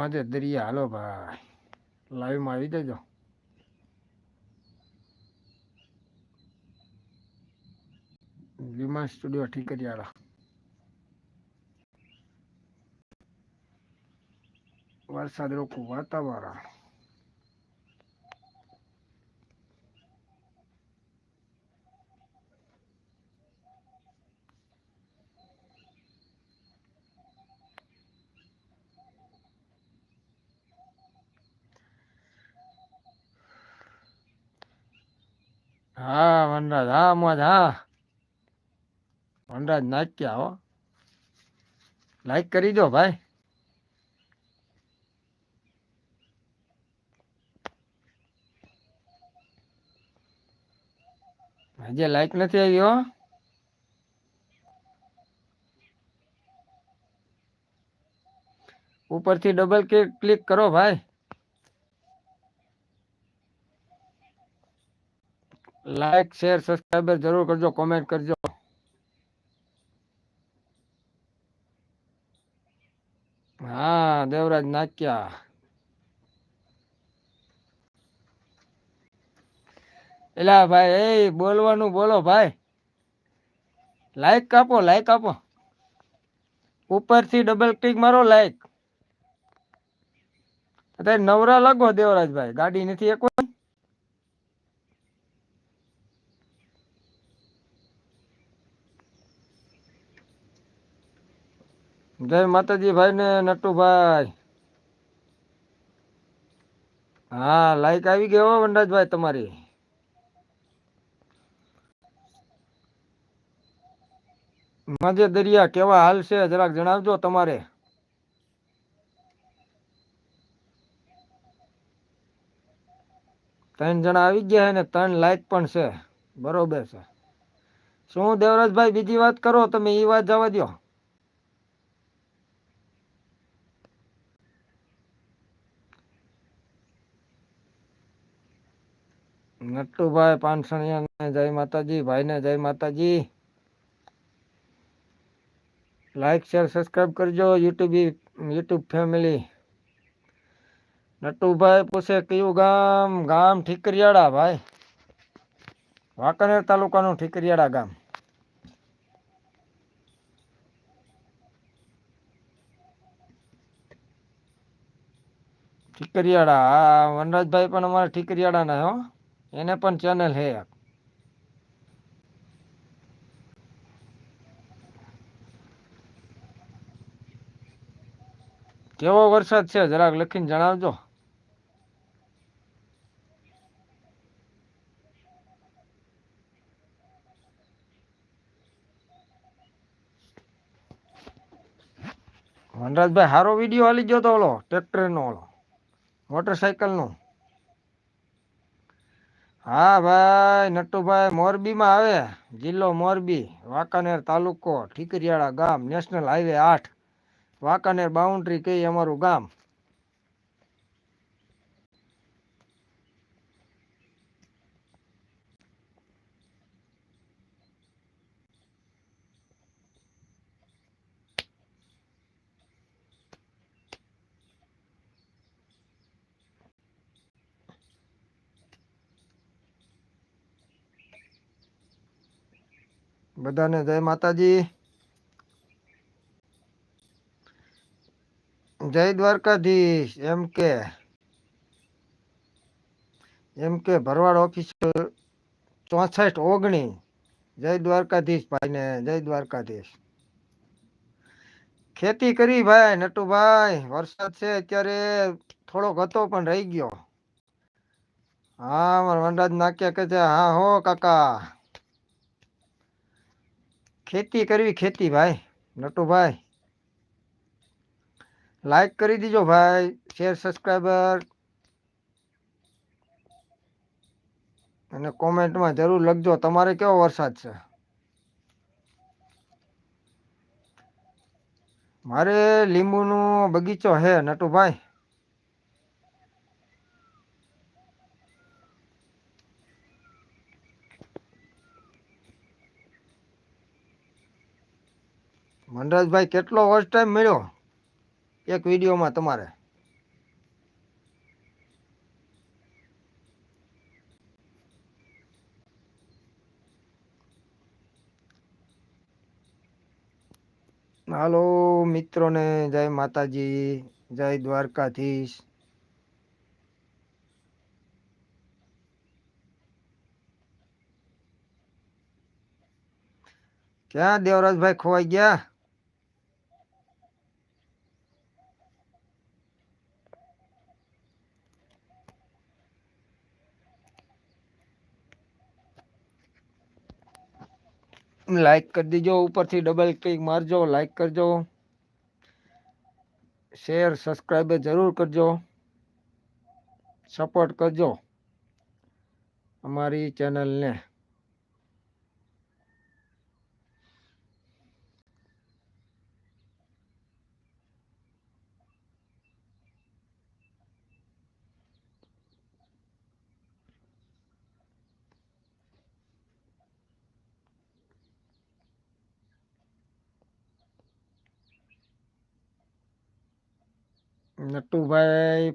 માથે દરિયા હાલો ભાઈ લાઈવમાં આવી જજો. વિમાન સ્ટુડિયો ઠીક ઠીકરિયાળા વરસાદ રોકું વાતાવરણ હા વનરાજ, હા, મોજ, હા. વનરાજ નાચ્યા, હો. લાઈક કરી દો, ભાઈ. હજી લાઈક નથી આવી, હો. ઉપરથી ડબલ ક્લિક કરો, ભાઈ. લાઈક શેર સબસ્ક્રાઈબર જરૂર કરજો કોમેન્ટ કરજો. હા, દેવરાજ નાખ્યા એલા ભાઈ, એ બોલવાનું બોલો ભાઈ. લાઈક કાપો લાઈક આપો. ઉપરથી ડબલ ક્લિક મારો લાઈક અત્યારે નવરા લાગો, દેવરાજભાઈ. ગાડી નથી એક જય માતાજી ભાઈ ને નટુભાઈ. હા લાઈક આવી ગયો વનરાજભાઈ તમારી. મજે દરિયા કેવા હાલ છે જરાક જણાવજો તમારે. ત્રણ જણા આવી ગયા છે ને, ત્રણ લાઈક પણ છે. બરોબર છે. શું દેવરાજભાઈ બીજી વાત કરો, તમે એ વાત જવા દો નટુભાઈ પાનસણિયા જય માતાજી, ભાઈને જય માતાજી. લાઈક શેર સબસ્ક્રાઈબ કરજો યુટ્યુબ યુટ્યુબ ફેમિલી નટુભાઈ પૂછે, કયું ગામ? ગામ ઠીકરિયાળા, ભાઈ. વાંકાનેર તાલુકાનું ઠીકરિયાળા ગામ. ઠીકરિયાળા વનરાજભાઈ પણ અમારા ઠીકરિયાળાના હો. એને પણ ચેનલ હે એક. કેવો વરસાદ છે જરાક લખીને જણાવજો. વનરાજભાઈ સારો વીડિયો હાલી ગયો તો ઓલો, ટ્રેક્ટરનો ઓલો મોટરસાયકલનો હા ભાઈ, નટુભાઈ મોરબીમાં આવે. જિલ્લો મોરબી, વાંકાનેર તાલુકો, ઠીકરિયાળા ગામ, નેશનલ હાઈવે આઠ. વાંકાનેર બાઉન્ડ્રી કઈ અમારું ગામ. બધાને જય માતાજી. જય દ્વારકાધીશ, એમ કે. એમ કે ભરવાડ ઓફિસ ચોસઠ ઓગણી. જય દ્વારકાધીશ ભાઈને, જય દ્વારકાધીશ. ખેતી કરી ભાઈ નટુભાઈ, વરસાદ છે અત્યારે, થોડોક હતો પણ રહી ગયો. હા, મારા વનરાજ નાખ્યા કે છે, હા હો કાકા. ખેતી કરવી ખેતી ભાઈ નટુભાઈ લાઈક કરી દીજો ભાઈ શેર સબસ્ક્રાઈબર અને કોમેન્ટમાં જરૂર લખજો, તમારે કેવો વરસાદ છે? મારે લીંબુનો બગીચો હે નટુભાઈ मनराज भाई के फ़र्स्ट टाइम मिलो एक विडियो में तेरे हलो मित्रों ने जय माता जय द्वारकाधीश क्या देवराज भाई खोवाई गया લાઈક કરી દીજો, ઉપરથી ડબલ ક્લિક મારજો લાઈક કરજો. શેર સબસ્ક્રાઈબ જરૂર કરજો. સપોર્ટ કરજો. અમારી ચેનલને નટુભાઈ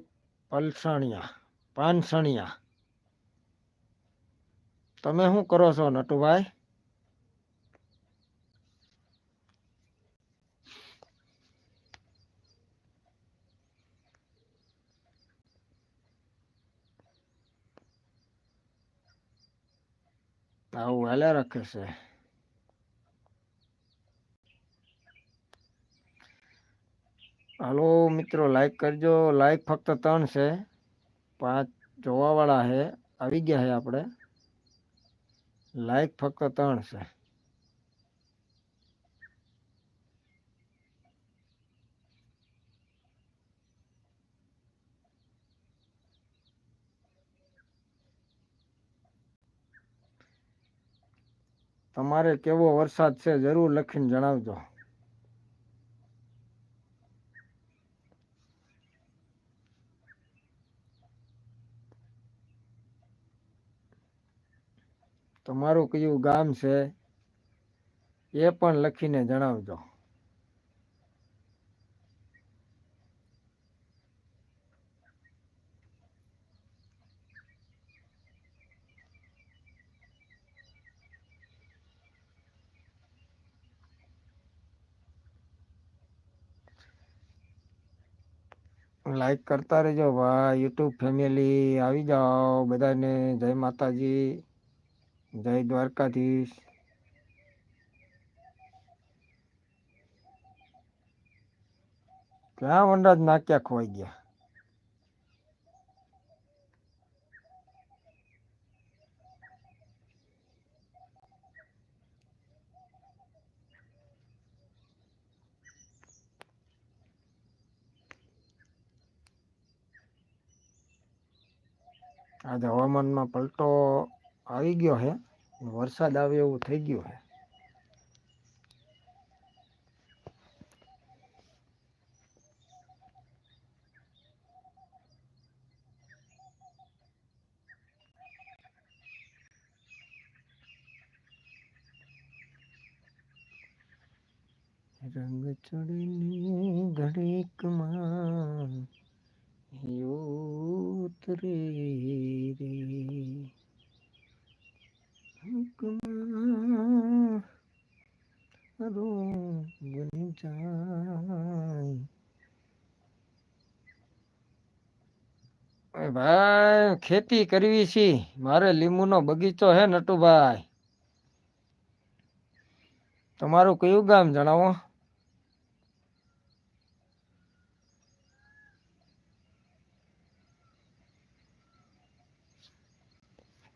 પલસાણિયા પાનસણિયા. તમે શું કરો છો નટુભાઈ? આવું હાલ્યા રાખે છે. હાલો મિત્રો લાઈક કરજો. લાઈક ફક્ત ત્રણ છે. પાંચ જોવાવાળા છે. આવી ગયા છે આપણે. લાઈક ફક્ત ત્રણ છે. તમારે કેવો વરસાદ છે, જરૂર લખીને જણાવજો. તમારું કયું ગામ છે એ પણ લખીને જણાવજો. લાઈક કરતા રહેજો ભાઈ યુટ્યુબ ફેમિલી આવી જાઓ બધાને. જય માતાજી. જય દ્વારકાધીશ. ક્યાં વંડાજ નાક્યા ખોવાઈ ગયા? આજે હવામાનમાં પલટો આવી ગયો છે વરસાદ આવે એવું થઈ ગયું છે રંગ ચડીની ઘડીકમાં ઉતરે રે ભાઈ ખેતી કરવી છે. મારે લીંબુનો બગીચો હે નટુભાઈ. તમારું કયું ગામ જણાવો?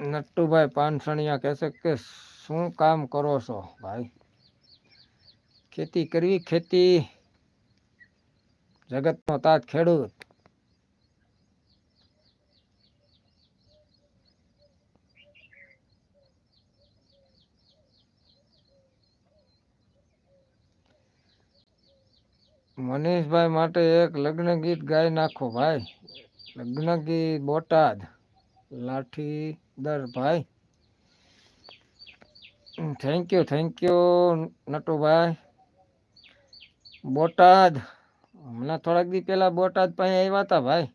નટ્ટુભાઈ પાનસણિયા કહેશે કે શું કામ કરો છો ભાઈ? ખેતી કરવી, ખેતી. જગતનો તાજ ખેડૂત. મનીષભાઈ માટે એક લગ્ન ગીત ગાઈ નાખો ભાઈ. લગ્ન ગીત બોટાદ. લાઠીદર ભાઈ. Thank you thank you Natubhai. Botad. હમણાં થોડાક દી પહેલાં બોટાદ પાસે આવ્યા હતા ભાઈ.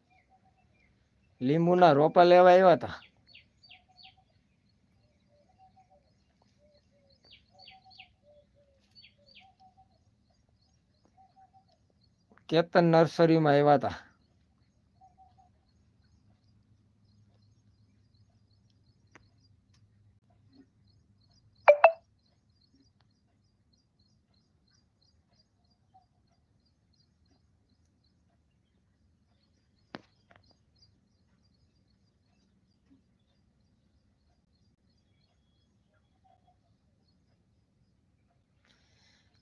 લીંબુના રોપા લેવા આવ્યા હતા કેતન નર્સરીમાં આવ્યા હતા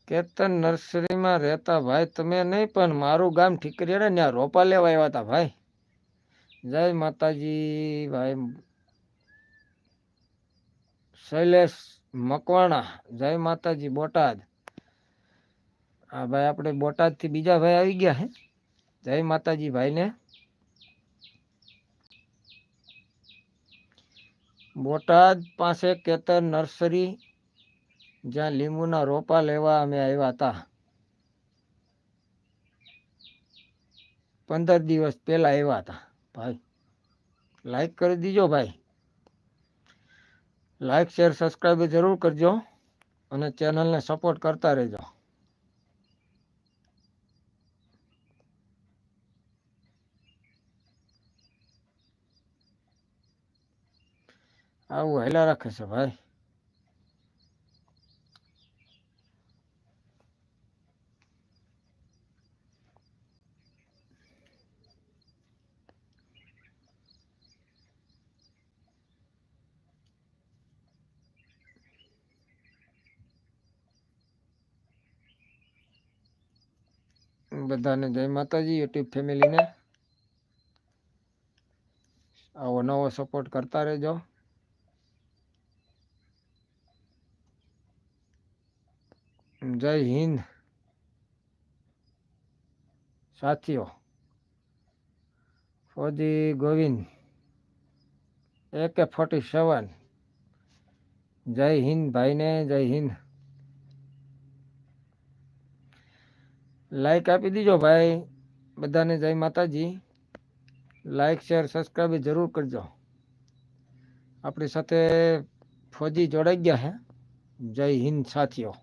કેતન નર્સરીમાં રહેતા ભાઈ, તમે નહીં, પણ મારું ગામ ઠીકરીયા ને ત્યાં રોપા લેવા આવ્યા હતા ભાઈ. જય માતાજી, ભાઈ. શૈલેષ મકવાણા, જય માતાજી, બોટાદ. હા ભાઈ આપણે બોટાદથી બીજા ભાઈ આવી ગયા હે. જય માતાજી ભાઈને. બોટાદ પાસે કેતન નર્સરી જ્યાં લીંબુના રોપા લેવા અમે આવ્યા હતા. પંદર દિવસ પહેલા આવ્યા હતા. ભાઈ લાઈક કરી દીજો ભાઈ. લાઈક શેર સબસ્ક્રાઈબ જરૂર કરજો અને ચેનલને સપોર્ટ કરતા રહેજો. આવું હેલા રાખે છે ભાઈ. બધાને જય માતાજી, યુટ્યુબ ફેમિલીને. આવો નવો સપોર્ટ કરતા રહેજો. જય હિન્દ. સાથીઓ, ફોજી ગોવિંદ, એકે ફોર્ટી સેવન. જય હિન્દ ભાઈને, જય હિન્દ. લાઈક આપી દીજો ભાઈ. બધાને જય માતાજી. લાઈક શેર સબસ્ક્રાઈબ જરૂર કરજો. આપણી સાથે ફોજી જોડાઈ ગયા હે. જય હિન્દ, સાથીઓ.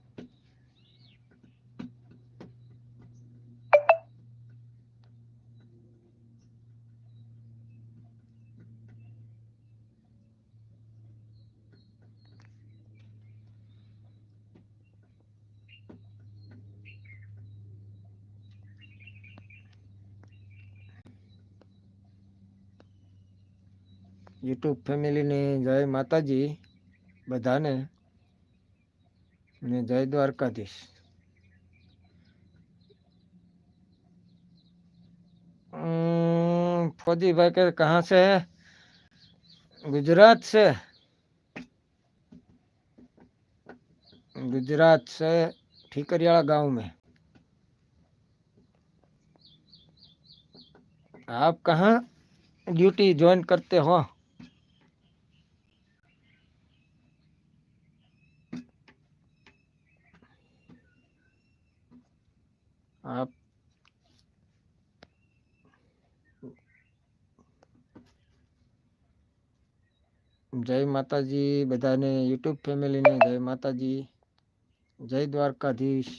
યુટ્યુબ ફેમિલીને જય માતાજી બધાને ને જય દ્વારકાધીશ अम्म, फौजी भाई के कहाँ से है गुजरात से गुजरात से ठीकरियाला गांव में आप कहाँ ड्यूटी ज्वाइन करते हो आप જય માતાજી બધાને યુટ્યુબ ફેમિલીને જય માતાજી જય દ્વારકાધીશ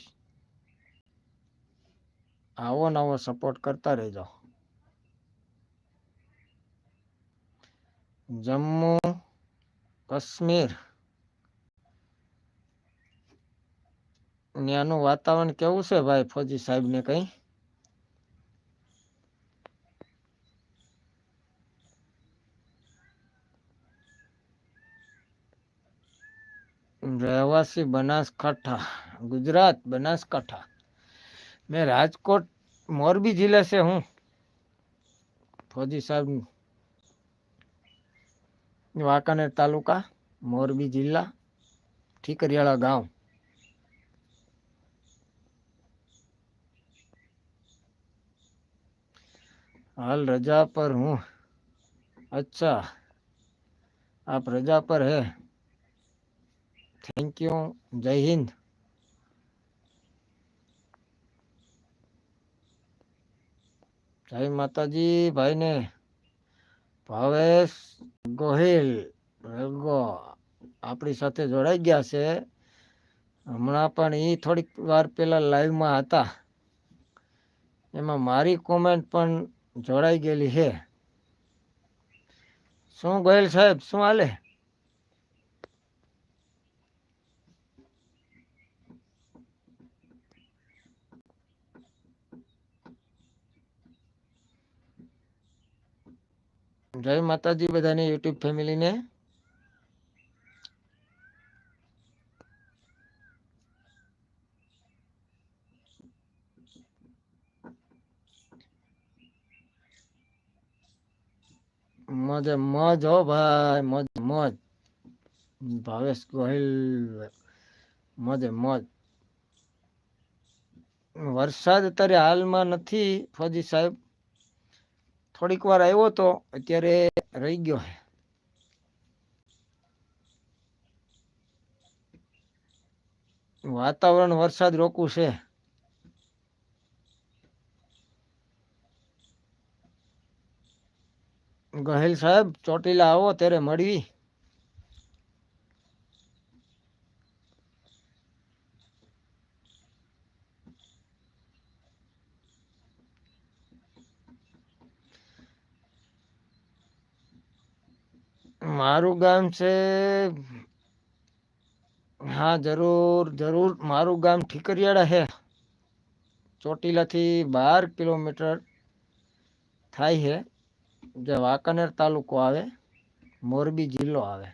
આવો નવો સપોર્ટ કરતા રહેજો। જમ્મુ કાશ્મીર ત્યાંનું વાતાવરણ કેવું છે ભાઈ ફોજી સાહેબ ને કઈ રહેવાસી बनासकाठा गुजरात बनासकाठा मैं राजकोट मोरबी जिले से हूँ फौजी साहब वाकानेर तालुका मोरबी जिला ठीकरियाला गांव હાલ રજા પર હું. અચ્છા. આપ રજા પર હે. થેન્ક યુ જય હિન્દ. જય માતાજી ભાઈને. ભાવેશ ગોહિલ. ગો આપણી સાથે જોડાઈ ગયા છે. હમણાં પણ એ થોડીક વાર પહેલાં લાઈવમાં હતા. એમાં મારી કોમેન્ટ પણ જોડાઈ ગયેલી છે શું ગોયલ સાહેબ શું હાલે? જય માતાજી બધાની યુટ્યુબ ફેમિલીને. મોજે, મોજ હો ભાઈ, મોજ મોજ. ભાવેશ ગોહિલ, મોજે મોજ. વરસાદ અત્યારે હાલમાં નથી, ફોજી સાહેબ. થોડીક વાર આવ્યો તો, અત્યારે રહી ગયો વાતાવરણ વરસાદ રોકવું છે. ગહેલ સાહેબ, ચોટીલા આવો ત્યારે મળવી. મારું ગામ છે, હા, જરૂર જરૂર, મારું ગામ ઠીકરિયાળા છે ચોટીલાથી બાર કિલોમીટર થાય છે જે વાંકાનેર તાલુકો આવે, મોરબી જિલ્લો આવે.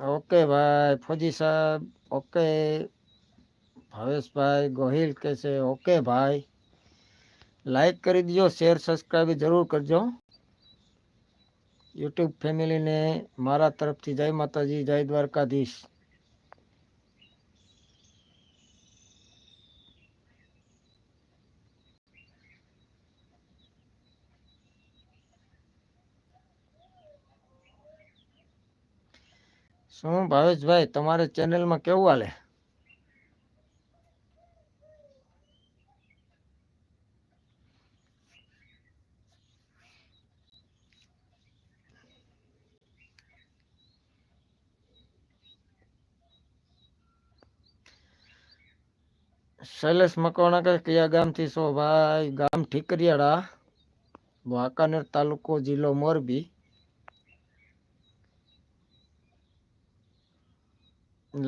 ઓકે ભાઈ, ફોજી સાહેબ, ઓકે. ભાવેશભાઈ ગોહિલ કે છે, ઓકે ભાઈ. લાઈક કરી દીજો શેર સબસ્ક્રાઈબ જરૂર કરજો. યુટ્યુબ ફેમિલીને મારા તરફથી જય માતાજી, જય દ્વારકાધીશ. શું ભાવેશભાઈ, તમારે ચેનલમાં કેવું હાલે? શૈલેષ મકવાણા કે કયા ગામથી છો ભાઈ? ગામ ઠીકરિયાળા, વાંકાનેર તાલુકો જિલ્લો મોરબી.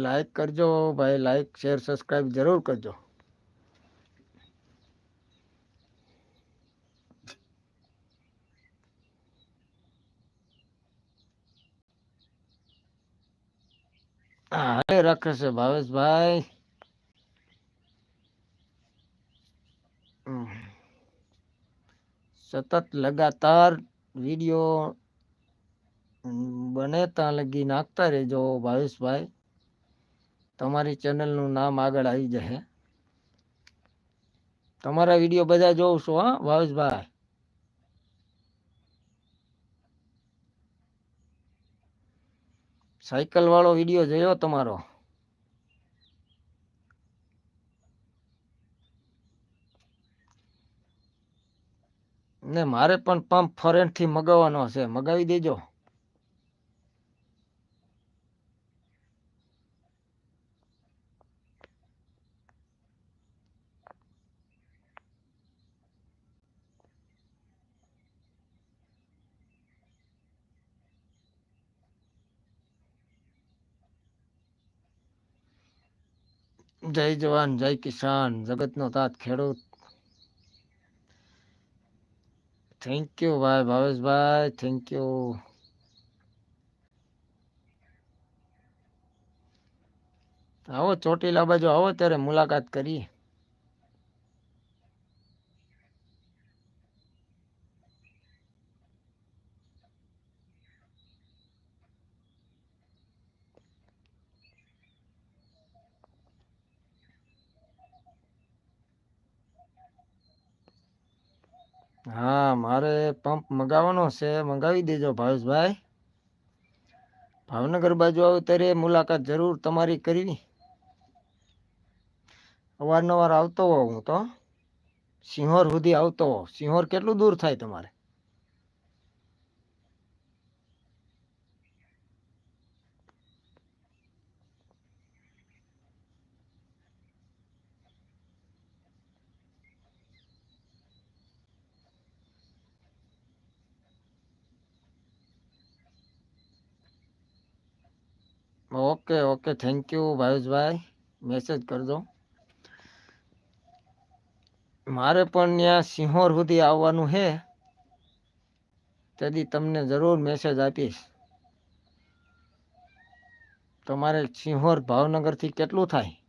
લાઈક કરજો, ભાઈ લાઈક શેર સબસ્ક્રાઈબ જરૂર કરજો. હાલે રાખે છે ભાવેશભાઈ. સતત લગાતાર વીડિયો બને ત્યાં લગી નાખતા રહેજો ભાવેશભાઈ. તમારી ચેનલનું નામ આગળ આવી જશે. તમારા વીડિયો બધા જોઉં છું હા ભાવેશભાઈ સાયકલ વાળો વીડિયો જોયો તમારો? ને મારે પણ પંપ ફોરેનથી મગાવવાનો છે, મગાવી દેજો. જય જવાન, જય કિસાન. જગતનો તાત ખેડૂત. થેન્ક યુ ભાઈ ભાવેશભાઈ. થેન્ક યુ આવો ચોટીલા બાજુ આવો ત્યારે મુલાકાત કરીએ. હા, મારે પંપ મગાવવાનો છે. મંગાવી દેજો ભાવેશભાઈ. ભાવનગર બાજુ આવે ત્યારે મુલાકાત જરૂર તમારી કરવી. અવારનવાર આવતો હોઉં હું તો. સિંહોર સુધી આવતો હોઉં. સિંહોર કેટલું દૂર થાય તમારે? Okay okay thank you Bhaveshbhai message કરજો મારે પણ ત્યાં સિંહોર સુધી આવવાનું છે તેથી તમને જરૂર મેસેજ આપીશ. તમારે સિંહોર ભાવનગરથી કેટલું થાય?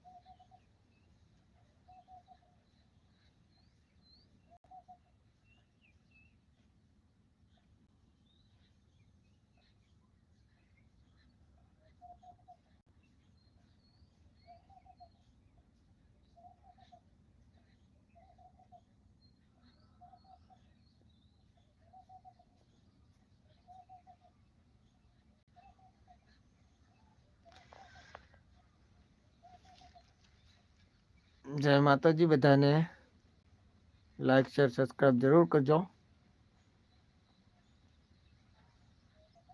જય માતાજી બધાને લાઈક શેર સબસ્ક્રાઈબ જરૂર કરજો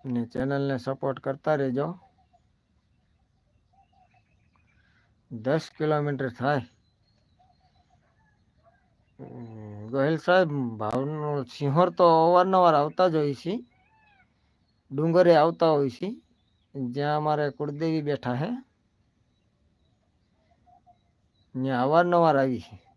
ને ચેનલને સપોર્ટ કરતા રહેજો દસ કિલોમીટર થાય હમ, ગોહિલ સાહેબ ભાવનો સિંહોર તો અવારનવાર આવતા જ હોય છે ડુંગરે આવતા હોય છે જ્યાં અમારે કુળદેવી બેઠા હે ત્યાં અવારનવાર આવી છે.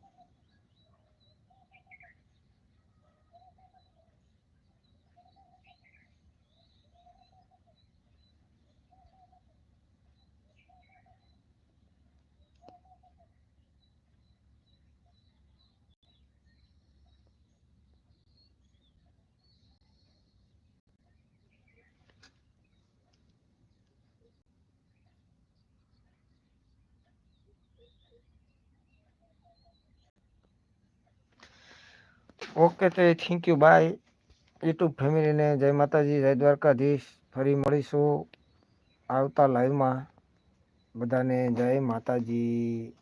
ઓકે, તો થેન્ક યુ બાય યુટ્યુબ ફેમિલીને જય માતાજી, જય દ્વારકાધીશ. ફરી મળીશું આવતા લાઈવમાં બધાને જય માતાજી.